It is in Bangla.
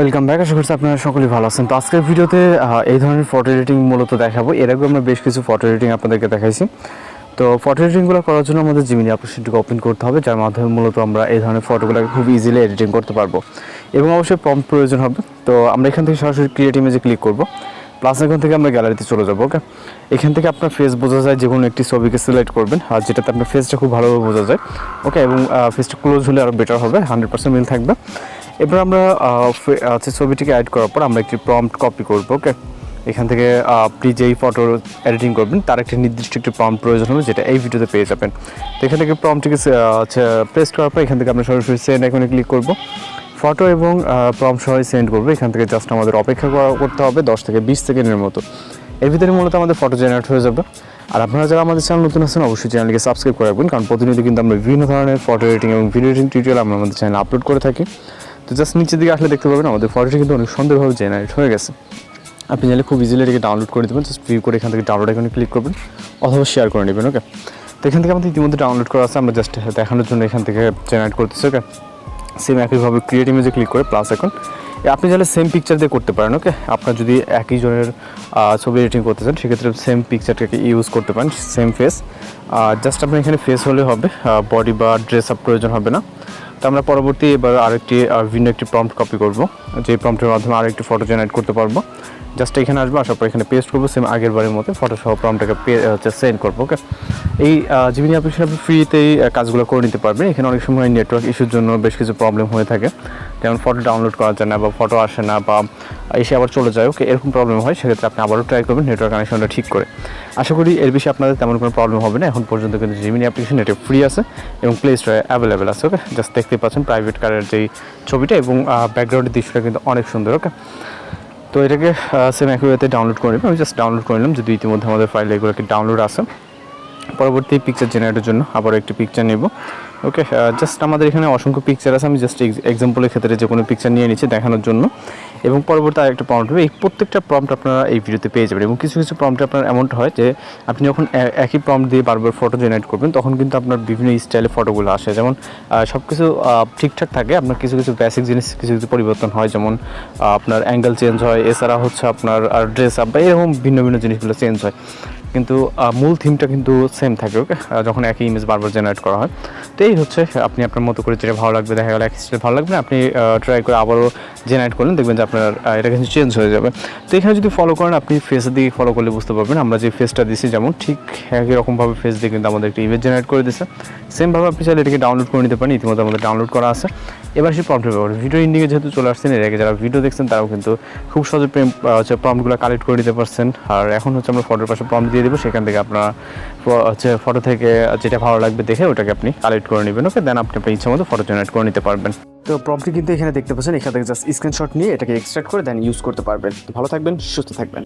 ওয়েলকাম ব্যাক আশা করছি আপনারা সকলেই ভালো আছেন। তো আজকের ভিডিওতে এই ধরনের ফটো এডিটিং মূলত দেখাবো। এর আগে আমরা বেশ কিছু ফটো এডিটিং আপনাদেরকে দেখাইছি। তো ফটো এডিটিংগুলো করার জন্য আমাদের জিমিনি অ্যাপ্লিকেশনটিকে ওপেন করতে হবে, যার মাধ্যমে মূলত আমরা এই ধরনের ফটোগুলোকে খুব ইজিলি এডিটিং করতে পারব। এবং অবশ্যই প্রম্পট প্রয়োজন হবে। তো আমরা এখান থেকে সরাসরি ক্রিয়েট ইমেজে ক্লিক করব। প্লাস এখান থেকে আমরা গ্যালারিতে চলে যাব ওকে এখান থেকে আপনার ফেস বোঝা যায় যে কোনো একটি ছবিকে সিলেক্ট করবেন, আর যেটাতে আপনার ফেসটা খুব ভালোভাবে বোঝা যায় ওকে এবং ফেসটা ক্লোজ হলে আরও বেটার হবে হান্ড্রেড পার্সেন্ট মিল থাকবে। এবার আমরা হচ্ছে ছবিটিকে অ্যাড করার পর আমরা একটি প্রম্পট কপি করব ওকে এখান থেকে আপনি যেই ফটো এডিটিং করবেন, তার একটি নির্দিষ্ট একটি প্রম্পট প্রয়োজন হবে, যেটা এই ভিডিওতে পেয়ে যাবেন। তো এখান থেকে প্রম্পটিকে হচ্ছে পেস্ট করার পর এখান থেকে আমরা সরাসরি সেন্ড এখানে ক্লিক করব। ফটো এবং প্রম্পট সহ সেন্ড করব। এখান থেকে জাস্ট আমাদের অপেক্ষা করতে হবে দশ থেকে বিশ সেকেন্ডের মতো। এর ভিতরে মূলত আমাদের ফটো জেনারেট হয়ে যাবে। আর আপনারা যারা আমাদের চ্যানেল নতুন আছেন, অবশ্যই চ্যানেলকে সাবস্ক্রাইব করে রাখবেন, কারণ প্রতিনিয়ত কিন্তু আমরা বিভিন্ন ধরনের ফটো এডিটিং এবং ভিডিও এডিটিং টিউটোরিয়াল আমরা আমাদের চ্যানেলে আপলোড করে থাকি। তো জাস্ট নিচের দিকে আসলে দেখতে পাবেন আমাদের ফটোটি কিন্তু অনেক সুন্দরভাবে জেনারেট হয়ে গেছে। আপনি চাইলে খুব ইজিলি এটাকে ডাউনলোড করে দেবেন জাস্ট ভিউ করে এখান থেকে ডাউনলোড এখানে ক্লিক করবেন, অথবা শেয়ার করে নেবেন ওকে তো এখান থেকে আমাদের ইতিমধ্যে ডাউনলোড করা আছে, আমরা জাস্ট দেখানোর জন্য এখান থেকে জেনারেট করতেছি ওকে সেম একইভাবে ক্রিয়েট ইমেজে ক্লিক করে প্লাস এখন আপনি চাইলে সেম পিকচার দিয়ে করতে পারেন ওকে আপনার যদি একই জনের ছবি এডিটিং করতে চান, সেক্ষেত্রে সেম পিকচারটাকে ইউজ করতে পারেন সেম ফেস জাস্ট আপনার এখানে ফেস হলে হবে বডি বা ড্রেস আপ প্রয়োজন হবে না। তো আমরা পরবর্তী এবার আরেকটি ভিন্ন একটি প্রম্পট কপি করব, যে প্রম্পটের মাধ্যমে আরেকটি ফটো জেনারেট করতে পারব। জাস্ট এখানে আসব আসার পর এখানে পেস্ট করব সেম আগের বারের মতো ফটো সহ প্রম্পটটাকে হচ্ছে সেন্ড করব ওকে এই জিমিনি অ্যাপ্লিকেশন আপনি ফ্রিতেই কাজগুলো করে নিতে পারবেন। এখানে অনেক সময় নেটওয়ার্ক ইস্যুর জন্য বেশ কিছু প্রবলেম হয়ে থাকে। যেমন ফটো ডাউনলোড করা যায় না বা ফটো আসে না বা এসে আবার চলে যায় ওকে এরকম প্রবলেম হয়। সেক্ষেত্রে আপনি আবারও ট্রাই করবেন নেটওয়ার্ক কানেকশনটা ঠিক করে। আশা করি এর বিষয়ে আপনাদের তেমন কোনো প্রবলেম হবে না। এখন পর্যন্ত কিন্তু জিমিনি অ্যাপ্লিকেশন এটা ফ্রি আছে এবং প্লে স্টোরে অ্যাভেলেবেল আছে ওকে জাস্ট দেখতে পাচ্ছেন প্রাইভেট কারের যেই ছবিটা এবং ব্যাকগ্রাউন্ডের দৃশ্যটা কিন্তু অনেক সুন্দর ওকে তো এটাকে সেম একই ওয়েতে ডাউনলোড করে নেবেন। আমি জাস্ট ডাউনলোড করে নিলাম, যদি ইতিমধ্যে আমাদের ফাইল এগুলোকে ডাউনলোড আছে। পরবর্তী পিকচার জেনারেটের জন্য আবার একটি পিকচার নেব। ওকে জাস্ট আমাদের এখানে অসংখ্য পিকচার আছে। আমি জাস্ট এক্সাম্পলের ক্ষেত্রে যে কোনো পিকচার নিয়ে নিচ্ছি দেখানোর জন্য। এবং পরবর্তী আরেকটা প্রম্পট হবে। এই প্রত্যেকটা প্রম্পট আপনারা এই ভিডিওতে পেয়ে যাবেন এবং কিছু কিছু প্রম্পট আপনার এমনটা হয় যে, আপনি যখন একই প্রম্পট দিয়ে বারবার ফটো জেনারেট করবেন, তখন কিন্তু আপনার বিভিন্ন স্টাইলে ফটোগুলো আসে। যেমন সব কিছু ঠিকঠাক থাকে, আপনার কিছু কিছু বেসিক জিনিস, কিছু কিছু পরিবর্তন হয়। যেমন আপনার অ্যাঙ্গেল চেঞ্জ হয়, এছাড়া হচ্ছে আপনার ড্রেস আপ বা এরকম ভিন্ন ভিন্ন জিনিসগুলো চেঞ্জ হয়। কিন্তু মূল থিমটা কিন্তু সেম থাকে ওকে যখন একই ইমেজ বারবার জেনারেট করা হয়। তো এই হচ্ছে, আপনি আপনার মতো করে যেটা ভালো লাগবে, দেখা গেল এক স্টাইল ভালো লাগবে আপনি ট্রাই করে আবারও জেনারেট করলেন, দেখবেন যে আপনার এটা কিন্তু চেঞ্জ হয়ে যাবে। তো এখানে যদি ফলো করেন, আপনি ফেসের দিকে ফলো করলে বুঝতে পারবেন, আমরা যে ফেসটা দিছি, যেমন ঠিক একই রকমভাবে ফেস দিয়ে কিন্তু আমাদের একটা ইমেজ জেনারেট করে দিচ্ছে সেমভাবে আপনি চাইলে এটাকে ডাউনলোড করে নিতে পারেন, ইতিমধ্যে আমাদের ডাউনলোড করা আছে। এবার সেই প্রম্পটের ব্যাপারে। ভিডিও ইন্ডিকে যেহেতু চলে আসছেন, এর আগে যারা ভিডিও দেখছেন, তারাও কিন্তু খুব সহজে প্রেম হচ্ছে প্রম্পটগুলো কালেক্ট করে দিতে পারছেন। আর এখন হচ্ছে আমরা ফটোর পাশে প্রম্পট দিয়ে দেবো, সেখান থেকে আপনারা হচ্ছে ফটো থেকে যেটা ভালো লাগবে দেখে ওটাকে আপনি কালেক্ট করে নেবেন ওকে দেন আপনি আপনার ইচ্ছা মতো ফটো জেনারেট করে নিতে পারবেন। তো প্রম্পটি কিন্তু এখানে দেখতে পাচ্ছেন, এখান থেকে জাস্ট স্ক্রিনশট নিয়ে এটাকে এক্সট্রাক্ট করে দেন ইউজ করতে পারবেন। ভালো থাকবেন, সুস্থ থাকবেন।